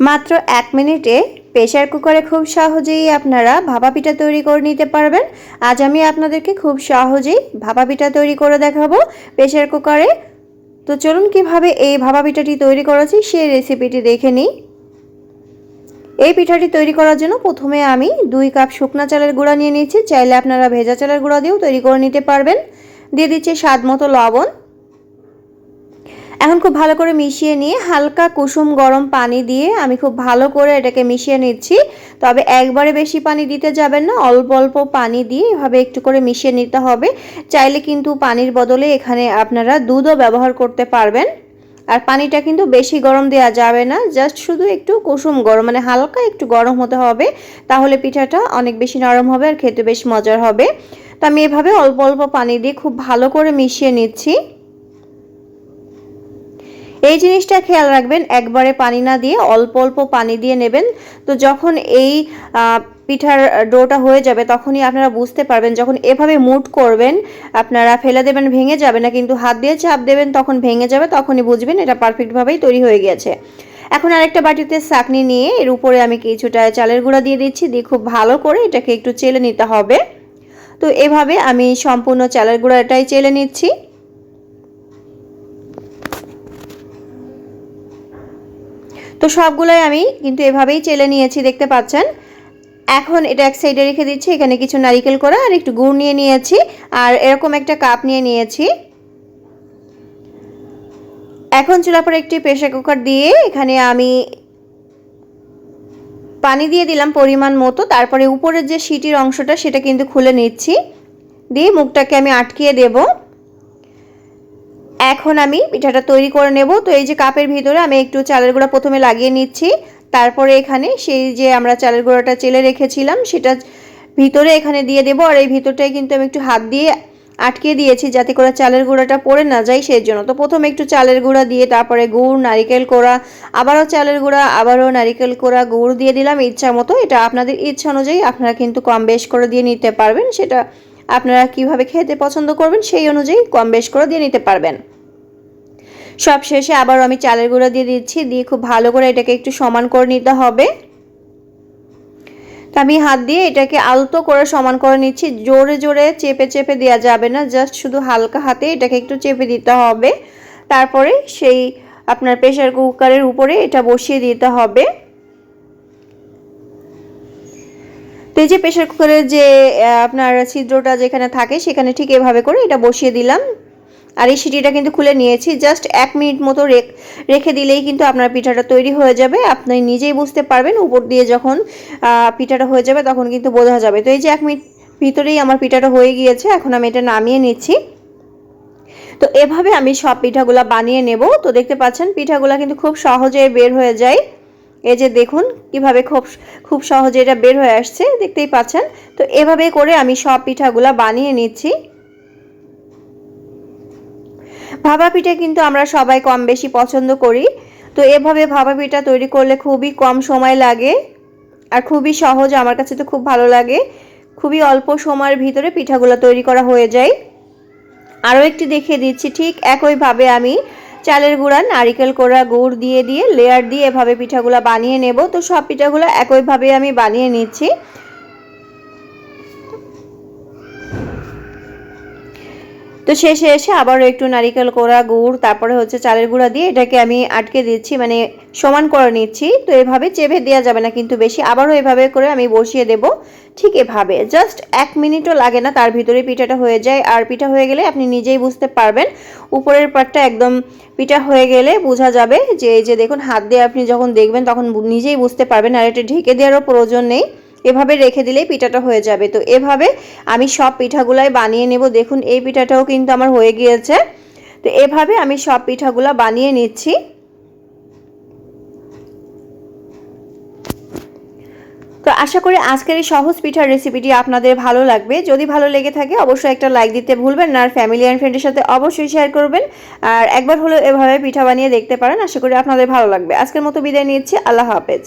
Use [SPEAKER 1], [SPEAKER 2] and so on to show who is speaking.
[SPEAKER 1] মাত্র এক মিনিটে প্রেশার কুকারে খুব সহজেই আপনারা ভাপা পিঠা তৈরি করে নিতে পারবেন। আজ আমি আপনাদেরকে খুব সহজেই ভাপা পিঠা তৈরি করে দেখাবো প্রেশার কুকারে। তো চলুন কীভাবে এই ভাপা পিঠাটি তৈরি করেছি সেই রেসিপিটি দেখে নিই। এই পিঠাটি তৈরি করার জন্য প্রথমে আমি দুই কাপ শুকনা চালের গুঁড়া নিয়ে নিচ্ছি চাইলে আপনারা ভেজা চালের গুঁড়া দিয়েও তৈরি করে নিতে পারবেন। দিয়ে দিচ্ছি স্বাদ মতো লবণ। এখন খুব ভালো করে মিশিয়ে নিয়ে হালকা কুসুম গরম পানি দিয়ে আমি খুব ভালো করে এটাকে মিশিয়ে নিচ্ছি। তবে একবারে বেশি পানি দিতে যাবেন না, অল্প অল্প পানি দিয়ে এভাবে একটু করে মিশিয়ে নিতে হবে। চাইলে কিন্তু পানির বদলে এখানে আপনারা দুধও ব্যবহার করতে পারবেন। আর পানিটা কিন্তু বেশি গরম দেওয়া যাবে না, জাস্ট শুধু একটু কুসুম গরম মানে হালকা একটু গরম হতে হবে, তাহলে পিঠাটা অনেক বেশি নরম হবে আর খেতে বেশ মজার হবে। তো আমি এভাবে অল্প অল্প পানি দিয়ে খুব ভালো করে মিশিয়ে নিচ্ছি। এই জিনিসটা খেয়াল রাখবেন, একবারে পানি না দিয়ে, অল্প অল্প পানি দিয়ে নেবেন। তো যখন এই পিঠার ডোটা হয়ে যাবে, তখনই আপনারা বুঝতে পারবেন, যখন এভাবে মুট করবেন, আপনারা ফেলে দেবেন, ভেঙে যাবে না, কিন্তু হাত দিয়ে চাপ দেবেন, তখন ভেঙে যাবে, তখনই বুঝবেন এটা পারফেক্টভাবেই তৈরি হয়ে গেছে এখন আরেকটা বাটিতে চাকনি নিয়ে, এর উপরে আমি কিছুটা চালের গুঁড়া দিয়ে দিচ্ছি, দিয়ে খুব ভালো করে এটাকে একটু চেলে নিতে হবে। তো এভাবে আমি সম্পূর্ণ চালের গুঁড়াটাই চেলে নিচ্ছি। তো সবগুলোই আমি কিন্তু এভাবেই চেলে নিয়েছি, দেখতে পাচ্ছেন? এখন এটা এক সাইডে রেখে দিচ্ছি, এখানে কিছু নারিকেল করা আর একটু গুড় নিয়ে নিয়েছি, আর এরকম একটা কাপ নিয়ে নিয়েছি। এখন চুলার পর একটি প্রেশার কুকার দিয়ে এখানে আমি পানি দিয়ে দিলাম পরিমাণ মতো, তারপরে উপরের যে সিটির অংশটা সেটা কিন্তু খুলে নিচ্ছি। দিয়ে মুখটাকে আমি আটকিয়ে দেবো। এখন আমি পিঠাটা তৈরি করে নেব। তো এই যে কাপের ভিতরে আমি একটু চালের গুঁড়া প্রথমে লাগিয়ে নিচ্ছি। তারপরে এখানে সেই যে আমরা চালের গুঁড়াটা চেলে রেখেছিলাম, সেটা ভিতরে এখানে দিয়ে দেবো। আর এই ভিতরটায় কিন্তু আমি একটু হাত দিয়ে আটকে দিয়েছি যাতে করে চালের গুঁড়াটা পড়ে না যায় সেই জন্য তো প্রথমে একটু চালের গুঁড়া দিয়ে তারপরে গুড়, নারিকেল কোড়া, আবারও চালের গুঁড়া, আবারও নারিকেল কোড়া গুড় দিয়ে দিলাম ইচ্ছা মতো। এটা আপনাদের ইচ্ছা অনুযায়ী আপনারা কিন্তু কম বেশ করে দিয়ে নিতে পারবেন। সেটা আপনারা কীভাবে খেতে পছন্দ করবেন সেই অনুযায়ী কম বেশ করে দিয়ে নিতে পারবেন। সব শেষে আবার আমি চালের গুঁড়া দিয়ে দিচ্ছি, দিয়ে খুব ভালো করে এটাকে একটু সমান করে নিতে হবে। তো আমি হাত দিয়ে এটাকে আলতো করে সমান করে নিচ্ছি, জোরে জোরে চেপে চেপে দেওয়া যাবে না, জাস্ট শুধু হালকা হাতে এটাকে একটু চেপে দিতে হবে। তারপরে সেই আপনার প্রেশার কুকারের উপরে এটা বসিয়ে দিতে হবে। তো এই যে প্রেশার কুকারের যে আপনার ছিদ্রটা যেখানে থাকে সেখানে ঠিক এভাবে করে এটা বসিয়ে দিলাম। আর এই সিটিটা কিন্তু খুলে নিয়েছি। জাস্ট এক মিনিট মতো রেখে দিলেই কিন্তু আপনার পিঠাটা তৈরি হয়ে যাবে। আপনি নিজেই বুঝতে পারবেন উপর দিয়ে যখন পিঠাটা হয়ে যাবে তখন কিন্তু বোঝা যাবে। তো এই যে এক মিনিট ভিতরেই আমার পিঠাটা হয়ে গিয়েছে। এখন আমি এটা নামিয়ে নিচ্ছি। তো এভাবে আমি সব পিঠাগুলা বানিয়ে নেব। তো দেখতে পাচ্ছেন, পিঠাগুলা কিন্তু খুব সহজে বের হয়ে যায়। এই যে দেখুন কীভাবে খুব খুব সহজে এটা বের হয়ে আসছে, দেখতেই পাচ্ছেন? তো এভাবে করে আমি সব পিঠাগুলা বানিয়ে নিচ্ছি। ভাবা পিঠা কিন্তু আমরা সবাই কম বেশি পছন্দ করি। তো এভাবে ভাবা পিঠা তৈরি করলে খুবই কম সময় লাগে আর খুবই সহজ, আমার কাছে তো খুব ভালো লাগে। খুবই অল্প সময়ের ভিতরে পিঠাগুলো তৈরি করা হয়ে যায়। আরও একটি দেখিয়ে দিচ্ছি, ঠিক একইভাবে আমি চালের গুঁড়া, নারিকেল কোড়া, গুড় দিয়ে দিয়ে লেয়ার দিয়ে এভাবে পিঠাগুলো বানিয়ে নেব। তো সব পিঠাগুলো একইভাবে আমি বানিয়ে নিচ্ছি। তো শেষে এসে আবারও একটু নারিকেল কোড়া, গুড়, তারপরে হচ্ছে চালের গুঁড়া দিয়ে এটাকে আমি আটকে দিচ্ছি মানে সমান করে নিচ্ছি। তো এভাবে চেপে দেওয়া যাবে না, কিন্তু বেশি আবারও এভাবে করে আমি বসিয়ে দেব ঠিক এভাবে। জাস্ট এক মিনিটও লাগে না, তার ভিতরে পিঠাটা হয়ে যায়। আর পিঠা হয়ে গেলে আপনি নিজেই বুঝতে পারবেন, উপরের পাটটা একদম পিঠা হয়ে গেলে বোঝা যাবে যে এই যে দেখুন, হাত দিয়ে আপনি যখন দেখবেন তখন নিজেই বুঝতে পারবেন। আর এটা ঢেকে দেওয়ারও প্রয়োজন নেই। এভাবে রেখে দিলেই পিঠাটা হয়ে যাবে। তো এভাবে আমি সব পিঠাগুলাই বানিয়ে নেব। দেখুন, এই পিঠাটাও কিন্তু আমার হয়ে গিয়েছে। তো এভাবে আমি সব পিঠাগুলা বানিয়ে নিচ্ছি। তো আশা করি আজকের এই সহজ পিঠার রেসিপিটি আপনাদের ভালো লাগবে। যদি ভালো লেগে থাকে, অবশ্যই একটা লাইক দিতে ভুলবেন না, আর ফ্যামিলি অ্যান্ড ফ্রেন্ডের সাথে অবশ্যই শেয়ার করবেন। আর একবার হলো এভাবে পিঠা বানিয়ে দেখতে পারেন। আশা করি আপনাদের ভালো লাগবে। আজকের মতো বিদায় নিচ্ছি। আল্লাহ হাফেজ।